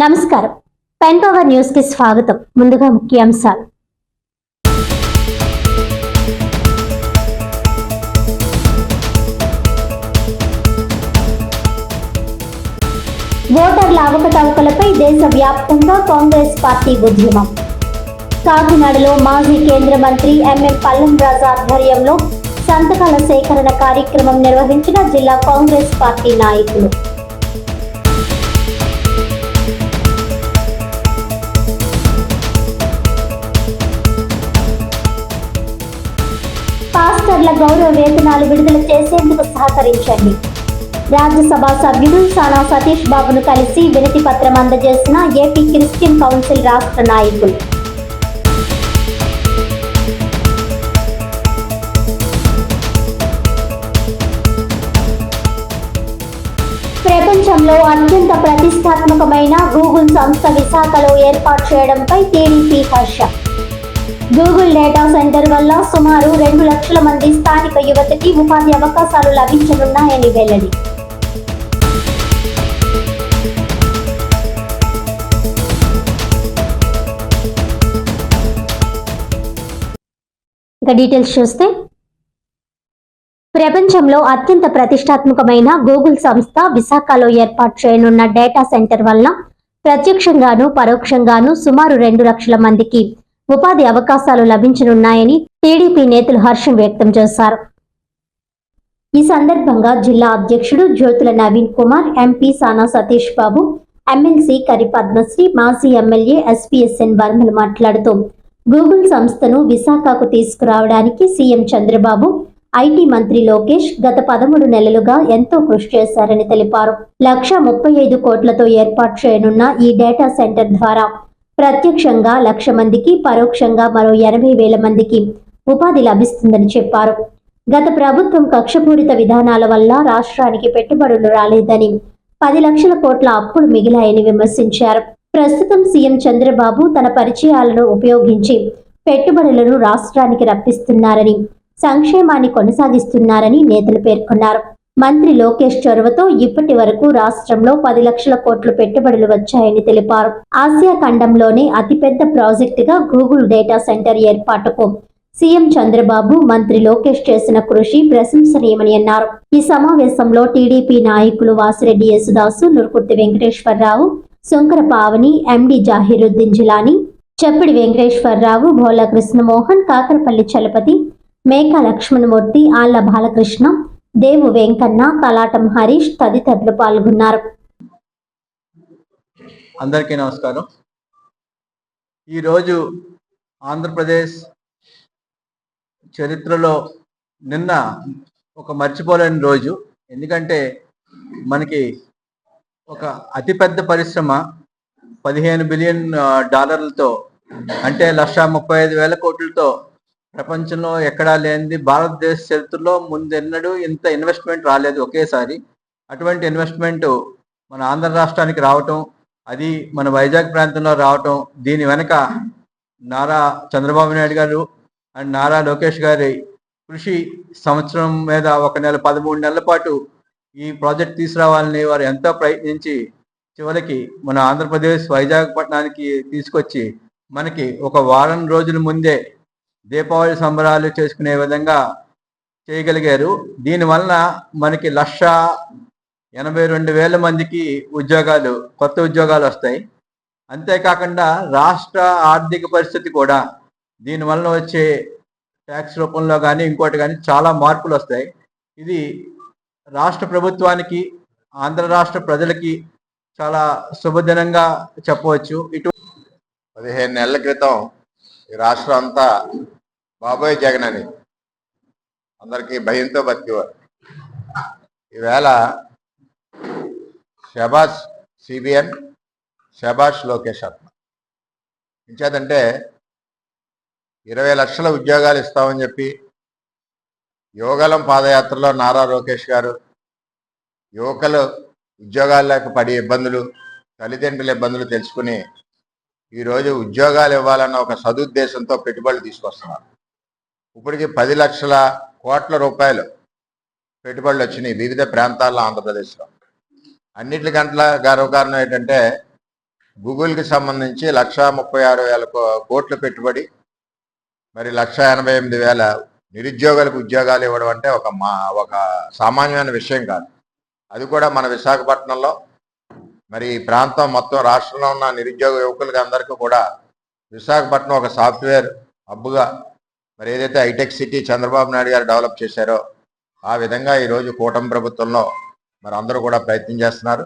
నమస్కారం. Pen power న్యూస్కి స్వాగతం. ముందుగా ముఖ్యాంశాలు. ఓటర్ల అవకతవకలపై దేశవ్యాప్తంగా కాంగ్రెస్ పార్టీ ఉద్యమం. కాకినాడలో మాజీ కేంద్ర మంత్రి ఎంఎం పల్లం రాజు ఆధ్వర్యంలో సంతకాల సేకరణ కార్యక్రమం నిర్వహించిన జిల్లా కాంగ్రెస్ పార్టీ నాయకులు. పాస్టర్ల గౌరవ వేతనాలు విడుదల చేసేందుకు సహకరించండి. రాజ్యసభ సభ్యుడు సానా సతీష్ బాబును కలిసి వినతి పత్రం అందజేసిన ఏపీ క్రిస్టియన్ కౌన్సిల్ రాష్ట్ర నాయకులు. ప్రపంచంలో అత్యంత ప్రతిష్టాత్మకమైన గూగుల్ సంస్థ విశాఖలో ఏర్పాటు చేయడంపై TDP Harsha. Google data centre వల్ల సుమారు రెండు లక్షల మంది స్థానిక యువతకి ఉపాధి అవకాశాలు లభించనున్నాయని వెల్లడి. ఇక డీటెయిల్స్ చూస్తే ప్రపంచంలో అత్యంత ప్రతిష్టాత్మకమైన గూగుల్ సంస్థ విశాఖలో ఏర్పాటు చేయనున్న డేటా సెంటర్ వల్ల ప్రత్యక్షంగాను పరోక్షంగాను సుమారు రెండు లక్షల మందికి ఉపాధి అవకాశాలు లభించనున్నాయని టీడీపీ నేతలు హర్షం వ్యక్తం చేశారు. ఈ సందర్భంగా జిల్లా అధ్యక్షుడు జ్యోతుల నవీన్ కుమార్ ఎంపీ సానా సతీష్ బాబు ఎమ్మెల్సీ కరి పద్మశ్రీ మాజీ ఎమ్మెల్యే ఎస్పీఎస్ఎన్ వర్మలు మాట్లాడుతూ గూగుల్ సంస్థను విశాఖకు తీసుకురావడానికి సీఎం చంద్రబాబు ఐటీ మంత్రి లోకేష్ గత పదమూడు నెలలుగా ఎంతో కృషి చేశారని తెలిపారు. లక్ష ముప్పై ఐదు కోట్లతో ఏర్పాటు చేయనున్న ఈ డేటా సెంటర్ ద్వారా ప్రత్యక్షంగా లక్ష మందికి పరోక్షంగా మరో ఎనభై వేల మందికి ఉపాధి లభిస్తుందని చెప్పారు. గత ప్రభుత్వం కక్షపూరిత విధానాల వల్ల రాష్ట్రానికి పెట్టుబడులు రాలేదని పది లక్షల కోట్ల అప్పులు మిగిలాయని విమర్శించారు. ప్రస్తుతం సీఎం చంద్రబాబు తన పరిచయాలను ఉపయోగించి పెట్టుబడులను రాష్ట్రానికి రప్పిస్తున్నారని సంక్షేమాన్ని కొనసాగిస్తున్నారని నేతలు పేర్కొన్నారు. మంత్రి లోకేష్ చొరవతో ఇప్పటి వరకు రాష్ట్రంలో పది లక్షల కోట్ల పెట్టుబడులు వచ్చాయని తెలిపారు. ఆసియా ఖండంలోనే అతిపెద్ద ప్రాజెక్టుగా గూగుల్ డేటా సెంటర్ ఏర్పాటుకు సీఎం చంద్రబాబు మంత్రి లోకేష్ చేసిన కృషి ప్రశంసనీయమని అన్నారు. ఈ సమావేశంలో టీడీపీ నాయకులు వాసిరెడ్డి యేసుదాసు నురుకుర్తి వెంకటేశ్వరరావు శంకర పావని ఎండి జాహిరుద్దీన్ జిలాని చెప్పిడి వెంకటేశ్వరరావు భోలా కృష్ణమోహన్ కాకరపల్లి చలపతి మేకా లక్ష్మణమూర్తి ఆళ్ళ బాలకృష్ణ దేవు వెంకన్న కలాటం హరీష్ తదితరులు పాల్గొన్నారు. అందరికీ నమస్కారం. ఈరోజు ఆంధ్రప్రదేశ్ చరిత్రలో నిన్న ఒక మర్చిపోలేని రోజు. ఎందుకంటే మనకి ఒక అతిపెద్ద పరిశ్రమ పదిహేను బిలియన్ డాలర్లతో అంటే లక్ష ముప్పై ఐదు వేల కోట్లతో ప్రపంచంలో ఎక్కడా లేనిది భారతదేశ చరిత్రలో ముందెన్నడూ ఇంత ఇన్వెస్ట్మెంట్ రాలేదు ఒకేసారి. అటువంటి ఇన్వెస్ట్మెంట్ మన ఆంధ్ర రాష్ట్రానికి రావటం అది మన వైజాగ్ ప్రాంతంలో రావటం దీని వెనక నారా చంద్రబాబు నాయుడు గారు అండ్ నారా లోకేష్ గారి కృషి సంవత్సరం మీద ఒక నెల పదమూడు నెలల పాటు ఈ ప్రాజెక్ట్ తీసుకురావాలని వారు ఎంతో ప్రయత్నించి చివరికి మన ఆంధ్రప్రదేశ్ వైజాగ్ పట్టణానికి తీసుకొచ్చి మనకి ఒక వారం రోజుల ముందే దీపావళి సంబరాలు చేసుకునే విధంగా చేయగలిగారు. దీనివలన మనకి లక్ష ఎనభై రెండు వేల మందికి ఉద్యోగాలు కొత్త ఉద్యోగాలు వస్తాయి. అంతేకాకుండా రాష్ట్ర ఆర్థిక పరిస్థితి కూడా దీనివలన వచ్చే ట్యాక్స్ రూపంలో కానీ ఇంకోటి కానీ చాలా మార్పులు వస్తాయి. ఇది రాష్ట్ర ప్రభుత్వానికి ఆంధ్ర రాష్ట్ర ప్రజలకి చాలా శుభదినంగా చెప్పవచ్చు. ఇటు పదిహేను నెలల క్రితం ఈ రాష్ట్రం అంతా బాబోయ్ జగన్ అని. అందరికీ భయంతో బతికేవారు. ఈవేళ షబాష్ సిబిఎన్ షబాష్ లోకేష్ ఆత్మ ఇంచేదంటే ఇరవై లక్షల ఉద్యోగాలు ఇస్తామని చెప్పి యోగలం పాదయాత్రలో నారా లోకేష్ గారు యువకులు ఉద్యోగాలు లేక పడే ఇబ్బందులు తల్లిదండ్రుల ఇబ్బందులు తెలుసుకుని ఈరోజు ఉద్యోగాలు ఇవ్వాలన్న ఒక సదుద్దేశంతో పెట్టుబడులు తీసుకొస్తున్నారు. ఇప్పటికి పది లక్షల కోట్ల రూపాయలు పెట్టుబడులు వచ్చినాయి వివిధ ప్రాంతాల్లో ఆంధ్రప్రదేశ్లో. అన్నిటికంటే గర్వకారణం ఏంటంటే గూగుల్కి సంబంధించి లక్ష ముప్పై ఆరు వేల కోట్లు కోట్ల పెట్టుబడి మరి లక్ష ఎనభై ఎనిమిది వేల నిరుద్యోగులకు ఉద్యోగాలు ఇవ్వడం అంటే ఒక మా ఒక సామాన్యమైన విషయం కాదు. అది కూడా మన విశాఖపట్నంలో మరి ఈ ప్రాంతం మొత్తం రాష్ట్రంలో ఉన్న నిరుద్యోగ యువకులకి అందరికీ కూడా విశాఖపట్నం ఒక సాఫ్ట్వేర్ హబ్గా మరి ఏదైతే హైటెక్ సిటీ చంద్రబాబు నాయుడు గారు డెవలప్ చేశారో ఆ విధంగా ఈరోజు కూటమి ప్రభుత్వంలో మరి అందరూ కూడా ప్రయత్నం చేస్తున్నారు.